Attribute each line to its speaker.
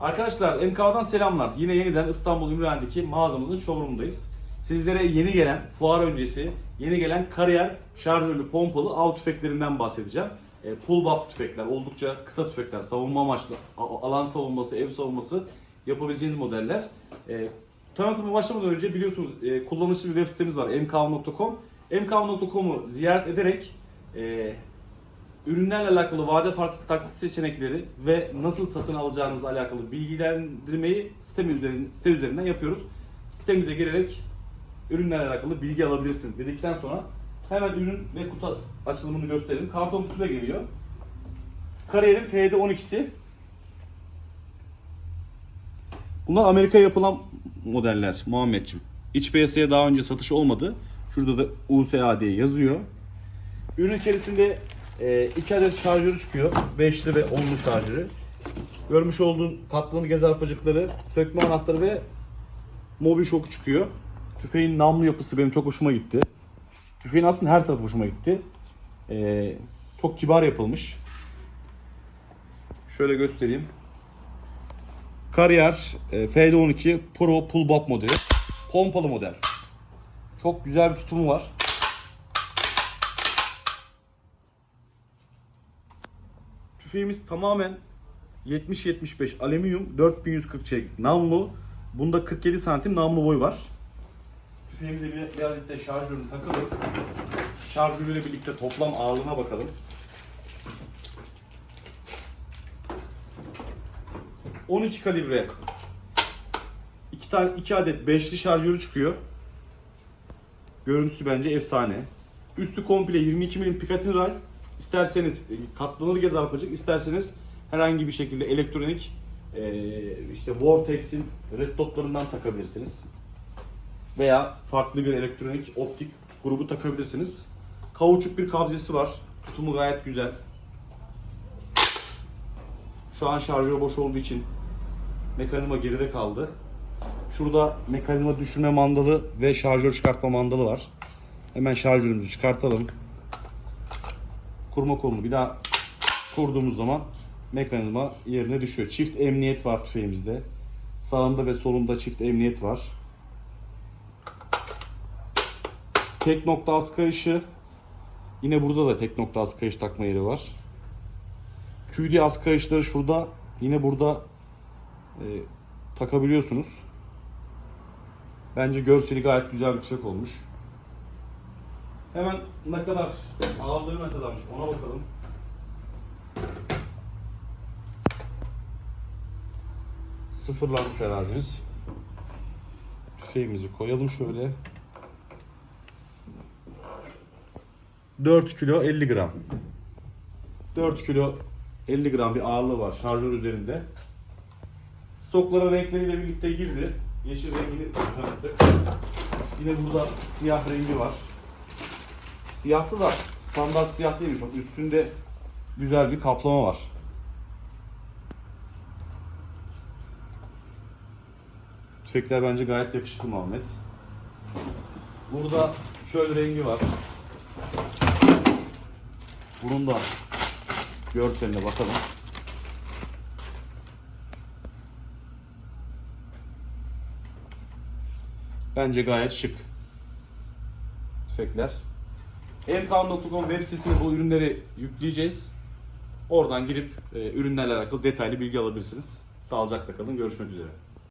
Speaker 1: Arkadaşlar MK'dan selamlar. Yine yeniden İstanbul Ümraniye'deki mağazamızın showroom'undayız. Sizlere yeni gelen, fuar öncesi, yeni gelen kariyer şarjörlü pompalı av tüfeklerinden bahsedeceğim. E, pull tüfekler, oldukça kısa tüfekler, savunma amaçlı, alan savunması, ev savunması yapabileceğiniz modeller. E, tanıtıma başlamadan önce biliyorsunuz e, kullanışlı bir web sitemiz var mkav.com. mkav.com'u ziyaret ederek e, ürünlerle alakalı vade farklı taksit seçenekleri ve nasıl satın alacağınızla alakalı bilgilendirmeyi sistem üzerinden, site üzerinden yapıyoruz. Sitemize girerek ürünlerle alakalı bilgi alabilirsiniz dedikten sonra hemen ürün ve kutu açılımını gösterelim. Karton kutuyla geliyor. Kariyer'in FD12'si. Bunlar Amerika'ya yapılan modeller Muhammedciğim. İç piyasaya daha önce satış olmadı. Şurada da USA diye yazıyor. Ürün içerisinde 2 adet şarjörü çıkıyor. 5'li ve 10'lu şarjörü. Görmüş olduğun katlanır gez arpacıkları, sökme anahtarı ve mobil şoku çıkıyor. Tüfeğin namlu yapısı benim çok hoşuma gitti. Tüfeğin aslında her tarafı hoşuma gitti. E, çok kibar yapılmış. Şöyle göstereyim. Kariyer e, FD12 Pro Pull Bop modeli. Pompalı model. Çok güzel bir tutumu var. Tüfeğimiz tamamen 70-75 alüminyum 4140 çelik namlu. Bunda 47 santim namlu boyu var. Tüfeğimize bir, adet de şarjörünü takalım. Şarjörüyle birlikte toplam ağırlığına bakalım. 12 kalibre 2 tane 2 adet 5'li şarjörü çıkıyor. Görüntüsü bence efsane. Üstü komple 22 milim Picatinny ray. İsterseniz e, katlanır gez arpacık, isterseniz herhangi bir şekilde elektronik e, işte Vortex'in red dotlarından takabilirsiniz. Veya farklı bir elektronik optik grubu takabilirsiniz. Kauçuk bir kabzesi var. Tutumu gayet güzel. Şu an şarjör boş olduğu için mekanizma geride kaldı. Şurada mekanizma düşürme mandalı ve şarjör çıkartma mandalı var. Hemen şarjörümüzü çıkartalım. Kurma kolunu bir daha kurduğumuz zaman mekanizma yerine düşüyor. Çift emniyet var tüfeğimizde. Sağında ve solunda çift emniyet var. Tek nokta az kayışı. Yine burada da tek nokta az kayış takma yeri var. QD az kayışları şurada. Yine burada e, takabiliyorsunuz. Bence görseli gayet güzel bir tüfek olmuş. Hemen ne kadar, ağırlığı ne kadarmış ona bakalım. Sıfırlandı terazimiz. Tüfeğimizi koyalım şöyle. 4 kilo 50 gram. 4 kilo 50 gram bir ağırlığı var şarjör üzerinde. Stoklara renkleriyle birlikte girdi. Yeşil rengini tanıttık. Yine burada siyah rengi var. Siyahlı da standart siyah değilmiş. Bak üstünde güzel bir kaplama var. Tüfekler bence gayet yakışıklı Muhammed. Burada çöl rengi var. Bunun da görseline bakalım. Bence gayet şık. Tüfekler. mkan.com web sitesine bu ürünleri yükleyeceğiz. Oradan girip e, ürünlerle alakalı detaylı bilgi alabilirsiniz. Sağlıcakla kalın. Görüşmek üzere.